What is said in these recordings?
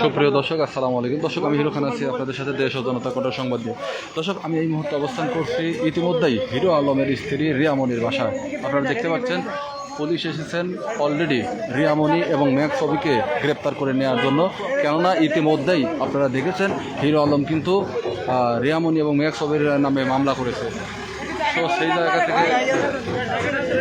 সুপ্রিয় দর্শক আসসালামু আলাইকুম। দর্শক আমি হিরো খান আছি আপনাদের সাথে দেশ জনতা কটার সংবাদ দিয়ে দর্শক আমি এই মুহূর্তে অবস্থান করছি ইতিমধ্যেই হিরো আলমের স্ত্রী রিয়ামনির বাসায়। আপনারা দেখতে পাচ্ছেন পুলিশ এসেছেন অলরেডি রিয়ামণি এবং ম্যাক ছবিকে গ্রেপ্তার করে নেওয়ার জন্য। কেননা ইতিমধ্যেই আপনারা দেখেছেন হিরো আলম কিন্তু আহ, রিয়ামণি এবং ম্যাক ছবির নামে মামলা করেছে। তো সেই জায়গা থেকে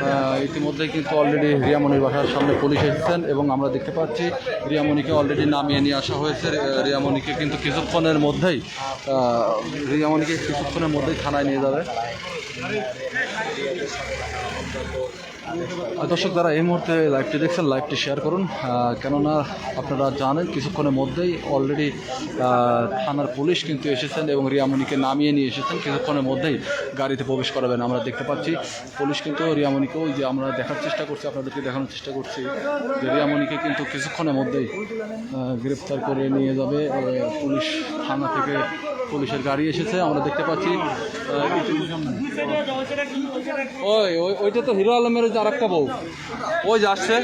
আহ, ইতিমধ্যেই কিন্তু অলরেডি রিয়ামণির বাসার সামনে পুলিশ এসেছেন এবং আমরা দেখতে পাচ্ছি রিয়ামণিকে অলরেডি নামিয়ে নিয়ে আসা হয়েছে। রিয়া রিয়ামণিকে কিন্তু কিছুক্ষণের মধ্যেই রিয়া রিয়ামণিকে কিছুক্ষণের মধ্যেই থানায় নিয়ে যাবে। দর্শক যারা এই মুহূর্তে লাইভটি দেখছেন লাইভটি শেয়ার করুন। কেননা আপনারা জানেন, কিছুক্ষণের মধ্যেই অলরেডি থানার পুলিশ কিন্তু এসেছেন এবং রিয়ামণিকে নামিয়ে নিয়ে এসেছেন। কিছুক্ষণের মধ্যেই গাড়িতে প্রবেশ করাবেন আমরা দেখতে পাচ্ছি। পুলিশ কিন্তু রিয়ামণিকে ওই যে আমরা দেখার চেষ্টা করছি, আপনাদেরকে দেখানোর চেষ্টা করছি যে রিয়ামণিকে কিন্তু কিছুক্ষণের মধ্যেই গ্রেপ্তার করে নিয়ে যাবে পুলিশ থানা থেকে পুলিশের গাড়ি এসেছে, আমরা দেখতে পাচ্ছি ওই ওই, ওইটা তো হিরো আলমের যে আরেকটা বউ। ওই যে আসছে।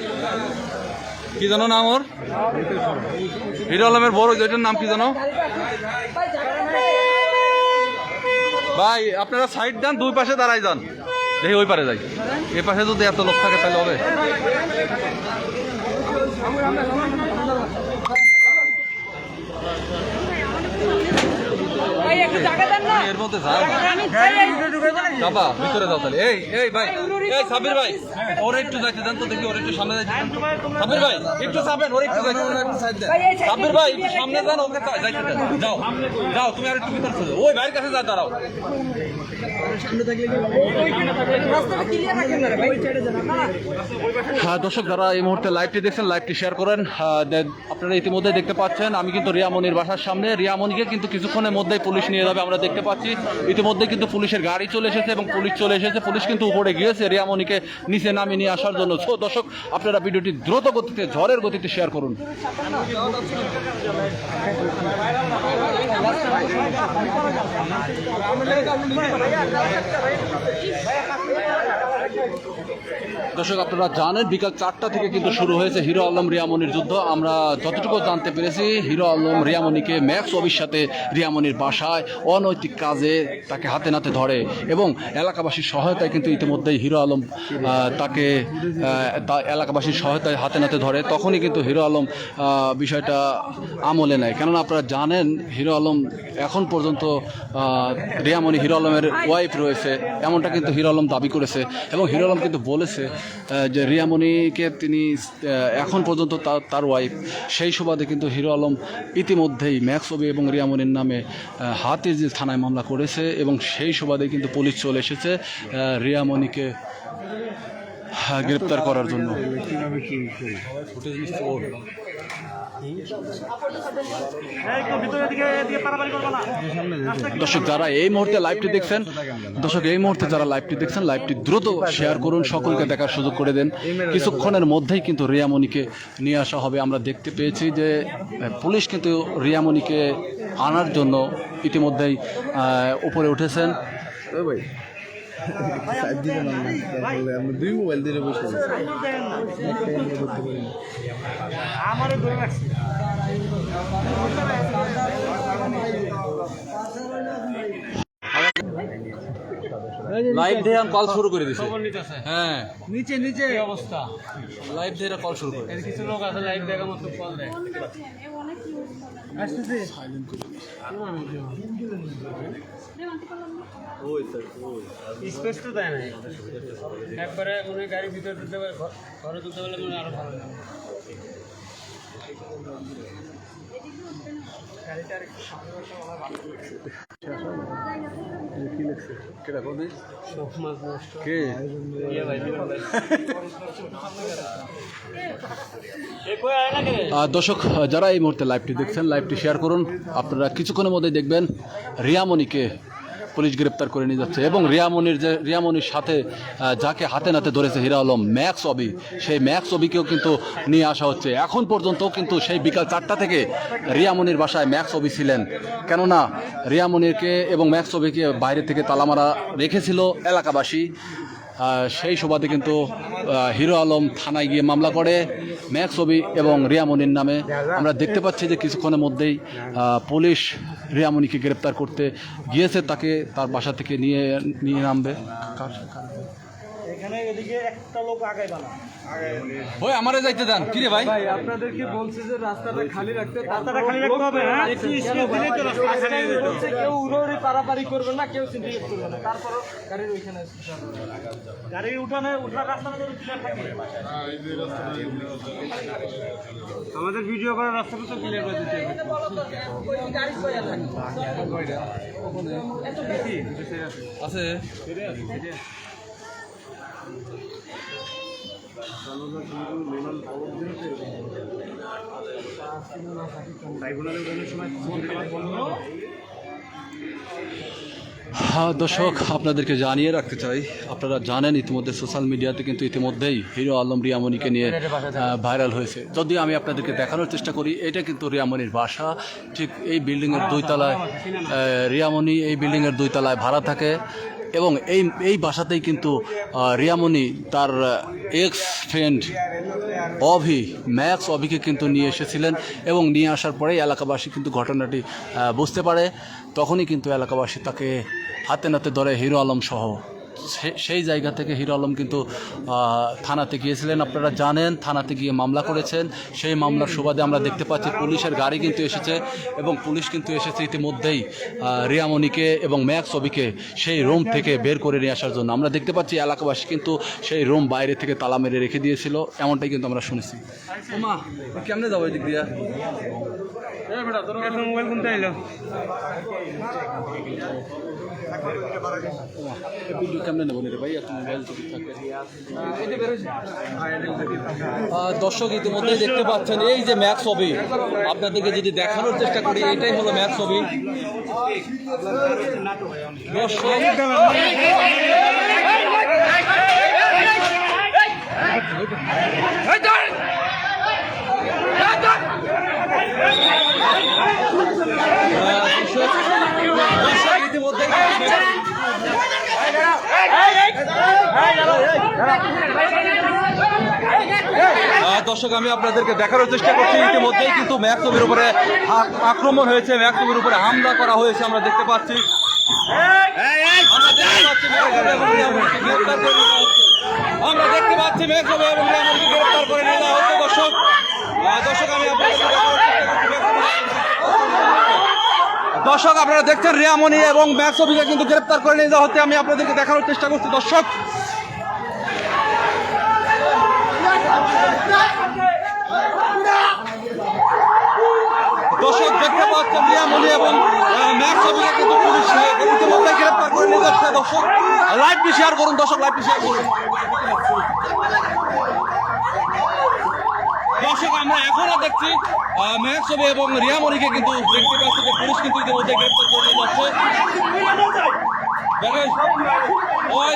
কি জানো নাম ওর? হিরো আলমের বড় ওইটার নাম কি জানো ভাই, আপনারা সাইড দেন, দুই পাশে দাঁড়াই যান। দেখি ওই পারে যাই। এ পাশে যদি এত লোক থাকে, তাহলে হবে। ভাই একটু জায়গা দেন না এর মধ্যে যাবা। ভিতরে যাও তাহলে। এই এই ভাই এই সাবির ভাই ওরে একটু যাইতে দেন তো দেখি ওরে একটু সামনে যাইতে সাবির ভাই একটু যাবেন ওরে একটু যাইতে সাবির ভাই একটু সামনে যান ওকে যাইতে দেন। যাও যাও তুমি আর একটু ভিতরে চলে। ওই ভাইয়ের কাছে যা দাঁড়াও। হ্যাঁ দর্শক যারা এই মুহূর্তে লাইভটি দেখছেন লাইভটি শেয়ার করেন আপনারা ইতিমধ্যে দেখতে পাচ্ছেন আমি কিন্তু রিয়ামনির বাসার সামনে। রিয়ামনিকে কিন্তু কিছুক্ষণের মধ্যেই পুলিশ নিয়ে যাবে, আমরা দেখতে পাচ্ছি। ইতিমধ্যে কিন্তু পুলিশের গাড়ি চলে এসেছে এবং পুলিশ চলে এসেছে। পুলিশ কিন্তু উপরে গিয়েছে রিয়ামনিকে নিচে নামিয়ে নিয়ে আসার জন্য। সো দর্শক, আপনারা ভিডিওটি দ্রুত গতিতে, ঝড়ের গতিতে শেয়ার করুন। দর্শক আপনারা জানেন বিকাল চারটা থেকে কিন্তু শুরু হয়েছে হিরো আলম রিয়ামনির যুদ্ধ। আমরা যতটুকু জানতে পেরেছি হিরো আলম রিয়ামনিকে ম্যাক্স অবির সাথে রিয়ামনির বাসায় অনৈতিক কাজে তাকে হাতে নাতে ধরে এবং এলাকাবাসীর সহায়তায় কিন্তু ইতিমধ্যেই হিরো আলম তাকে এলাকাবাসীর সহায়তায় হাতে নাতে ধরে। তখনই কিন্তু হিরো আলম বিষয়টা আমলে নেয়। কেননা আপনারা জানেন হিরো আলম এখন পর্যন্ত আহ, রিয়ামণি হিরো আলমের ওয়াইফ রয়েছে এমনটা কিন্তু হিরো আলম দাবি করেছে এবং হিরো আলম কিন্তু বলেছে যে রিয়ামণিকে তিনি এখন পর্যন্ত তার ওয়াইফ সেই সুবাদে কিন্তু হিরো আলম ইতিমধ্যেই ম্যাক্স ম্যাক্সবি এবং রিয়ামণির নামে হাতে যে থানায় মামলা করেছে এবং সেই সুবাদে কিন্তু পুলিশ চলে এসেছে রিয়া রিয়ামণিকে গ্রেপ্তার করার জন্য। দর্শক, যারা এই মুহূর্তে লাইভটি দেখছেন, দর্শক, এই মুহূর্তে যারা লাইভটি দেখছেন লাইভটি দ্রুত শেয়ার করুন, সকলকে দেখার সুযোগ করে দেন। কিছুক্ষণের মধ্যেই কিন্তু রিয়ামণিকে নিয়ে আসা হবে। আমরা দেখতে পেয়েছি যে, পুলিশ কিন্তু রিয়ামণিকে আনার জন্য ইতিমধ্যেই উপরে উঠেছেন। সাইড দিতে না আমরা দুই মোবাইল দিয়ে বসে আছি লাইভ দিয়ে কল শুরু করে দিছে। হ্যাঁ। নিচে নিচে। অবস্থা? লাইভ দিয়ে কল শুরু করে কিছু লোক আছে লাইভ দেখা মতো কল দেয়। স্পেস তো দেয় না একবারে মনে গাড়ির ভিতরে ঢুকতে পারে ঘর- ঢুকতে পারলে মনে আরও ভালো লাগে গাড়িটার দর্শক যারা এই মুহূর্তে লাইভটি দেখছেন লাইভটি শেয়ার করুন। আপনারা কিছুক্ষণের মধ্যে দেখবেন রিয়ামণিকে পুলিশ গ্রেপ্তার করে নিয়ে যাচ্ছে এবং রিয়ামণির যে রিয়ামণির সাথে যাকে হাতে নাতে ধরেছে হিরা আলম, ম্যাক্স অবি, সেই ম্যাক্স অবিকেও কিন্তু নিয়ে আসা হচ্ছে। এখন পর্যন্ত কিন্তু সেই বিকাল চারটা থেকে রিয়ামণির বাসায় ম্যাক্স অবি ছিলেন। কেননা রিয়ামণিরকে এবং ম্যাক্স অবিকে বাইরে থেকে তালামারা রেখেছিল এলাকাবাসী। সেই সুবাদে কিন্তু হিরো আলম থানায় গিয়ে মামলা করে। ম্যাক্স অবি এবং রিয়ামনির নামে আমরা দেখতে পাচ্ছি যে কিছুক্ষণের মধ্যেই পুলিশ রিয়ামনিকে গ্রেপ্তার করতে গিয়েছে তাকে তার বাসা থেকে নিয়ে নিয়ে নামবে। এখানে এদিকে একটা লোক আগাই বানা ওই আমারে যাইতে দেন। কি রে ভাই? ভাই আপনাদেরকে বলছে যে রাস্তাটা খালি রাখতে রাস্তাটা খালি রাখতে হবে হ্যাঁ? একটু স্পেস দিলেই তো রাস্তা খালি হয়ে কেউ উড়োড়ি পারাপারি করবে না কেউ সিন্ডিকেট করবে না। তারপরও গাড়ির ওইখানে গাড়ি উঠানে উঠার রাস্তাটা যদি ক্লিয়ার থাকে। আমাদের ভিডিও করার রাস্তাটা তো ক্লিয়ার করে দিতে হবে। গাড়ি থাকে আছে হ্যাঁ দর্শক আপনাদেরকে জানিয়ে রাখতে চাই আপনারা জানেন ইতিমধ্যে সোশ্যাল মিডিয়াতে কিন্তু ইতিমধ্যেই হিরো আলম রিয়ামণিকে নিয়ে ভাইরাল হয়েছে। যদি আমি আপনাদেরকে দেখানোর চেষ্টা করি এটা কিন্তু রিয়ামণির বাসা। ঠিক এই বিল্ডিংয়ের দুই তলায় রিয়ামণি এই বিল্ডিংয়ের দুই তলায় ভাড়া থাকে। এবং এই এই বাসাতেই কিন্তু রিয়ামণি তার এক্স ফ্রেন্ড অভি, ম্যাক্স অভিকে কিন্তু নিয়ে এসেছিলেন এবং নিয়ে আসার পরেই এলাকাবাসী কিন্তু ঘটনাটি বুঝতে পারে। তখনই কিন্তু এলাকাবাসী তাকে হাতে নাতে ধরে হিরো আলম সহ সেই জায়গা থেকে হিরো আলম কিন্তু থানাতে গিয়েছিলেন। আপনারা জানেন থানাতে গিয়ে মামলা করেছেন। সেই মামলার সুবাদে আমরা দেখতে পাচ্ছি পুলিশের গাড়ি কিন্তু এসেছে এবং পুলিশ কিন্তু এসেছে ইতিমধ্যেই রিয়ামণিকে এবং ম্যাক্স অবিকে সেই রুম থেকে বের করে নিয়ে আসার জন্য। আমরা দেখতে পাচ্ছি এলাকাবাসী কিন্তু সেই রুম বাইরে থেকে তালা মেরে রেখে দিয়েছিল। এমনটাই কিন্তু আমরা শুনেছি। মা কেমনে যাব এদিক দিয়া? মোবাইল কোনটা এলো? ভিডিও কেমনে ভাই? মোবাইল যদি থাকে দর্শক ইতিমধ্যে দেখতে পাচ্ছেন এই যে ম্যাক্স ছবি আপনাদেরকে যদি দেখানোর চেষ্টা করি এটাই হলো ম্যাক্স ছবি দর্শক ইতিমধ্যে দর্শক, আমি আপনাদেরকে দেখানোর চেষ্টা করছি ইতিমধ্যেই, কিন্তু ম্যাকসবির উপরে আক্রমণ হয়েছে ম্যাকসবির উপরে হামলা করা হয়েছে, আমরা দেখতে পাচ্ছি। আমরা দেখতে পাচ্ছি ম্যাকসব এবং গ্রেপ্তার করে নিয়ে যাওয়া হচ্ছে, দর্শক। দর্শক, আমি আপনাদেরকে দেখানোর চেষ্টা করছি ম্যাকসবের- দর্শক, আপনারা দেখছেন রিয়ামনি এবং ম্যাক্সবিকে কিন্তু গ্রেপ্তার করে নিয়ে যাওয়া হচ্ছে। আমি আপনাদেরকে দেখানোর চেষ্টা করছি, দর্শক। দর্শক, দেখতে পাচ্ছেন রিয়ামনি এবং ম্যাক্সবিকে কিন্তু পুলিশ গ্রেপ্তার করে নিয়ে যাচ্ছে, দর্শক। লাইভটি শেয়ার করুন দর্শক লাইভটি শেয়ার করুন দর্শক আমরা এখনও দেখছি মেহসবে এবং রিয়া মনিকে কিন্তু দেখতে পাচ্ছি যে পুলিশ কিন্তু ইতিমধ্যে গ্রেপ্তার করে যাচ্ছে দেখেন ওই